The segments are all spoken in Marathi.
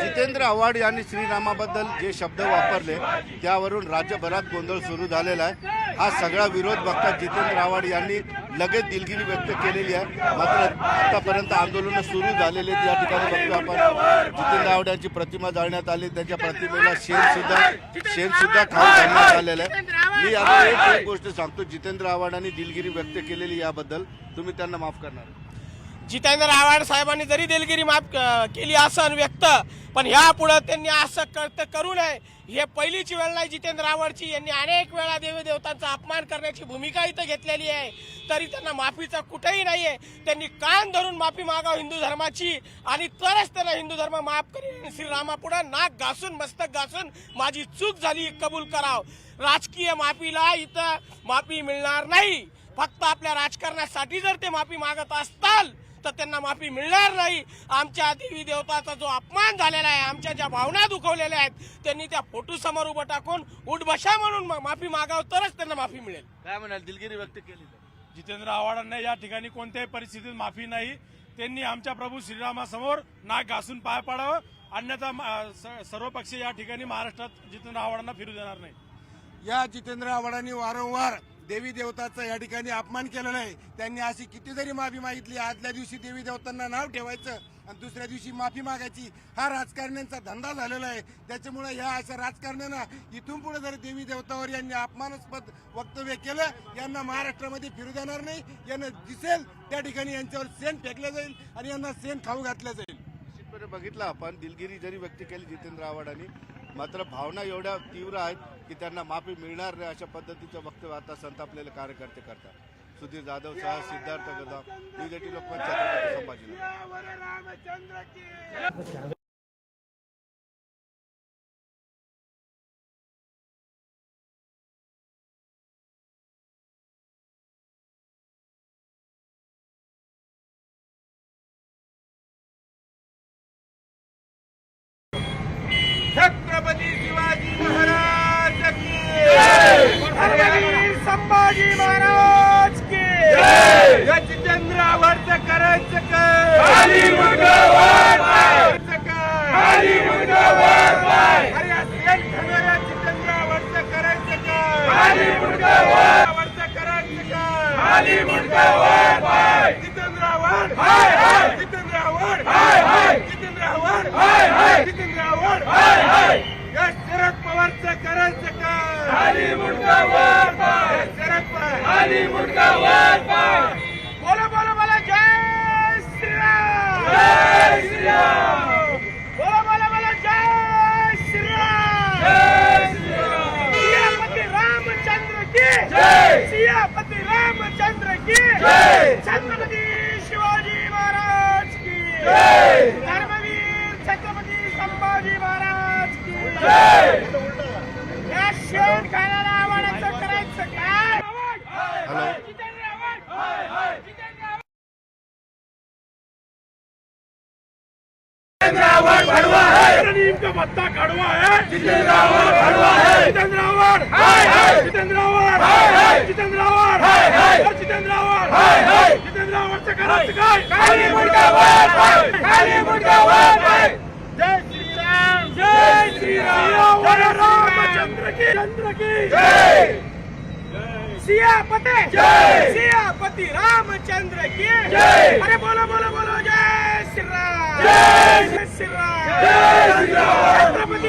जितेंद्र आव्हाड यांनी श्रीरामाबद्दल जे शब्द वापरले त्यावरून राज्यभरात गोंधळ सुरू झालेला आहे. हा सगळा विरोध बघता जितेंद्र आव्हाड यांनी लगेच दिलगिरी व्यक्त केलेली आहे. मात्र आतापर्यंत आंदोलनं सुरू झालेली आहेत. या ठिकाणी बघतो आपण जितेंद्र आव्हाड यांची प्रतिमा जाळण्यात आली. त्यांच्या प्रतिमेला शेण सुद्धा शेण सुद्धा खाऊ घालण्यात आलेलं आहे. मी आता एक एक गोष्ट सांगतो. जितेंद्र आव्हाडांनी दिलगिरी व्यक्त केलेली याबद्दल. तुम्ही त्यांना माफ करणार. जितेंद्र आव्हाड साहेबांनी जरी दिलगिरी माफ केली असन व्यक्त पण ह्यापुढं त्यांनी असं कर्त करू नये. हे पहिलीची वेळ नाही जितेंद्र आव्हाडची. यांनी अनेक वेळा देवी देवतांचा अपमान करण्याची भूमिका इथं घेतलेली आहे. तरी त्यांना माफीचा कुठेही नाहीये. त्यांनी कान धरून माफी मागाव हिंदू धर्माची आणि तरच त्यांना हिंदू धर्म माफ करेल. श्रीरामापुढे नाक घासून मस्तक घासून माझी चूक झाली कबूल कराव. राजकीय माफीला इथं माफी मिळणार नाही. फक्त आपल्या राजकारणासाठी जर ते माफी मागत असताल तर त्यांना माफी मिळणार नाही. आमच्या देवी देवताचा जो अपमान झालेला आहे आमच्या ज्या भावना दुखवलेल्या आहेत त्यांनी त्या फोटो समोर उभं टाकून उठबशा म्हणून माफी मागावं तरच त्यांना माफी मिळेल. काय म्हणाल दिलगिरी व्यक्त केली. तर? जितेंद्र आव्हाडांना या ठिकाणी कोणत्याही परिस्थितीत माफी नाही. त्यांनी आमच्या प्रभू श्रीरामासमोर नाक घासून पाय पाडावं. अन्यथा म- स- सर्व पक्ष या ठिकाणी महाराष्ट्रात जितेंद्र आव्हाडांना फिरू देणार नाही. या जितेंद्र आव्हाडांनी वारंवार देवी देवताचा या ठिकाणी अपमान केलेला आहे. त्यांनी अशी किती जरी माफी मागितली आदल्या दिवशी देवी देवतांना नाव ठेवायचं आणि दुसऱ्या दिवशी माफी मागायची हा राजकारण्यांचा धंदा झालेला आहे. त्याच्यामुळे ह्या अशा राजकारण्यांना इथून पुढे जर देवी देवतावर यांनी अपमानास्पद वक्तव्य केलं यांना महाराष्ट्रामध्ये फिरू देणार नाही. यांना दिसेल त्या ठिकाणी यांच्यावर सेन फेकलं जाईल आणि यांना सेन खाऊ घातलं जाईल. निश्चितपणे बघितलं आपण. दिलगिरी जरी व्यक्त केली जितेंद्र आव्हाडांनी मात्र भावना एवढ्या तीव्र आहेत की त्यांना माफी मिळणार नाही अशा पद्धतीचं वक्तव्य आता संतापलेले कार्यकर्ते करतात. सुधीर जाधव सह सिद्धार्थ गदा न्यूज एटी लोकमत छत्रपती शिवाजी महाराज की धर्मवीर संभाजी महाराज की या जितेंद्र आव्हाडचं करायचं काय करायचं काय अरे या सेन खाणाऱ्या जितेंद्र आव्हाडचं करायचं काय आव्हाडचं करायचं काय जितेंद्र आव्हाड जितेंद्र आव्हाड जितेंद्र आव्हाड जितेंद्र आव्हाड या शरद पवारचं करायचं काय शरद पवार बोला बोला बोला जय श्रीराम जय श्रीराम बोला बोला बोला जय श्रीराम जय श्रीराम सियापति रामचंद्र की जय! सियापति रामचंद्र की जय! छत्रपति शिवाजी महाराज की जय! धर्मवीर छत्रपति संभाजी महाराज की जय! या शेण खाण्याला आव्हानाचं करायचं काय हॅलो जितेंद्र आव्हाड जितेंद्र आव्हाड नीम का पत्ता कड़वा है। जितेंद्र आवाड कड़वा है जितेंद्र आवाड हाय हाय। जितेंद्र आवाड हाय हाय। जितेंद्र आवाड हाय हाय। जितेंद्र आवाड हाय हाय। जितेंद्र आवाड से करायचं काय खाली मुंडका वर खाली मुंडका वर जय श्री राम जय श्री राम जय रामचंद्र की। चंद्र की। जय। सियापति। जय। सियापति रामचंद्र की। जय। अरे बोलो बोलो बोलो। जय श्री राम जय श्री राम जय श्री राम छत्रपति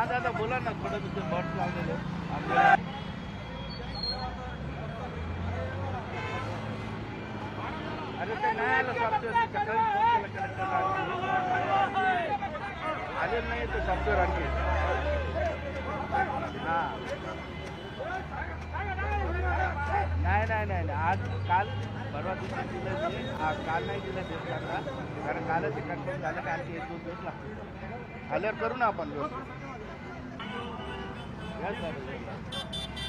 हा दादा बोला ना थोडं तुमचं बॉट लावलेलं अरे ते नाही आलं सॉफ्टवेअर सकाळी आले नाही ते सॉफ्टवेअर आणखी. नाही नाही नाही आज काल परवा दिवशी दिलं ते. आज काल नाही दिलं ते त्यांना कारण कालच हे कन्फर्म झालं कारण की एक दोन दिवस लागतो आल्यावर करू ना आपण व्यवस्थित. या सर.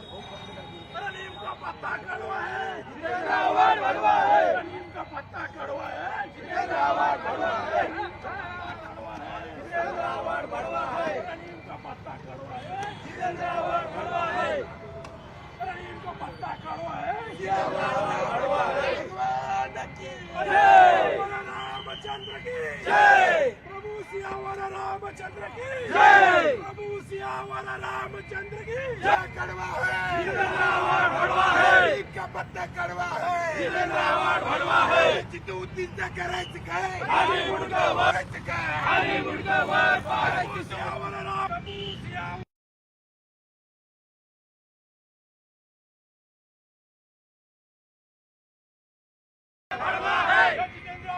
नीम का पत्ता कड़वा है जितेंद्र आवाज कड़वा है नीम का पत्ता कड़वा है जितेंद्र आवाज कड़वा है जितेंद्र आवाज कड़वा है नीम का पत्ता कड़वा है जितेंद्र आवाज कड़वा है नीम का पत्ता कड़वा है जितेंद्र आवाज कड़वा है भगवान की जय रामचंद्र की जय प्रभु सियावर रामचंद्र की। जय। प्रभु सियावर रामचंद्र की। जय। कड़वा है। जितेंद्र आवाज कड़वा है। इनका पत्ता कड़वा है। जितेंद्र आवाज कड़वा है। जितुद्दीनचं करायचं काय आणि मुडका वारायचं काय आणि मुडका वार पाहायचं सियावर राम प्रभू सियावर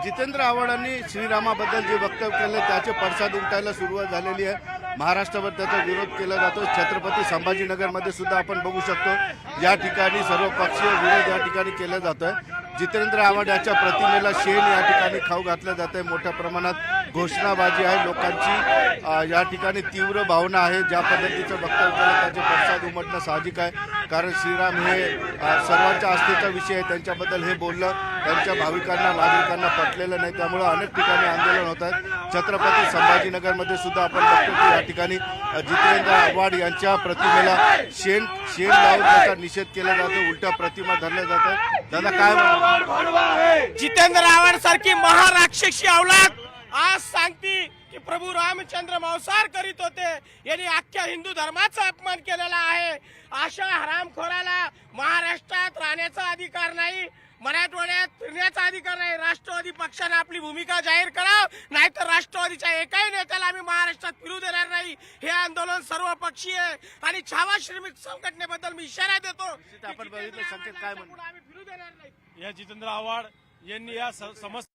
जितेंद्र आव्हाडांनी श्रीरामाबद्दल जे वक्तव्य केलं त्याचे पडसाद उमटायला सुरुवात झालेली आहे. महाराष्ट्रावर त्याचा विरोध केला जातो. छत्रपती संभाजीनगरमध्ये सुद्धा आपण बघू शकतो. या ठिकाणी सर्व पक्षीय विरोध या ठिकाणी केला जातोय. जितेंद्र आव्हाड याच्या प्रतिमेला शेण या ठिकाणी खाऊ घातलं जात आहे मोठ्या प्रमाणात. घोषणाबाजी आहे. लोकांची या ठिकाणी तीव्र भावना आहे. ज्या पद्धतीचं वक्तव्य केलं त्याचे पडसाद उमटणं साहजिक आहे. कारण श्रीराम हे सर्वांच्या आस्थेचा विषय आहे. त्यांच्याबद्दल हे बोललं त्यांच्या भाविकांना नागरिकांना पटलेलं नाही. त्यामुळे अनेक ठिकाणी आंदोलन होत आहे. छत्रपती संभाजीनगरमध्ये सुद्धा आपण बघतो की या ठिकाणी जितेंद्र आव्हाड यांच्या प्रतिमेला शेण शेण लावून त्याचा निषेध केला जातो. उलट्या प्रतिमा धरल्या जातात. दादा काय जितेंद्र आव्हाड सारखी महाराक्षसी अवलाद आज सांगती की प्रभू रामचंद्र मांसाहार करीत होते. यांनी अख्ख्या हिंदू धर्माचा अपमान केलेला आहे. अशा हरामखोराला महाराष्ट्रात राहण्याचा अधिकार नाही मराठवाड्यात फिरण्याचा अधिकार नाही. राष्ट्रवादी पक्षाने आपली भूमिका जाहीर कराव नाहीतर राष्ट्रवादीच्या एकाही नेत्याला आम्ही महाराष्ट्रात फिरू देणार नाही. हे आंदोलन सर्व पक्षीय आणि छावा श्रमिक संघटनेबद्दल मी इशारा देतो आपण बघितलं संकेत काय म्हणतात? आम्ही फिरू देणार नाही. या जितेंद्र आव्हाड यांनी या स- समस्त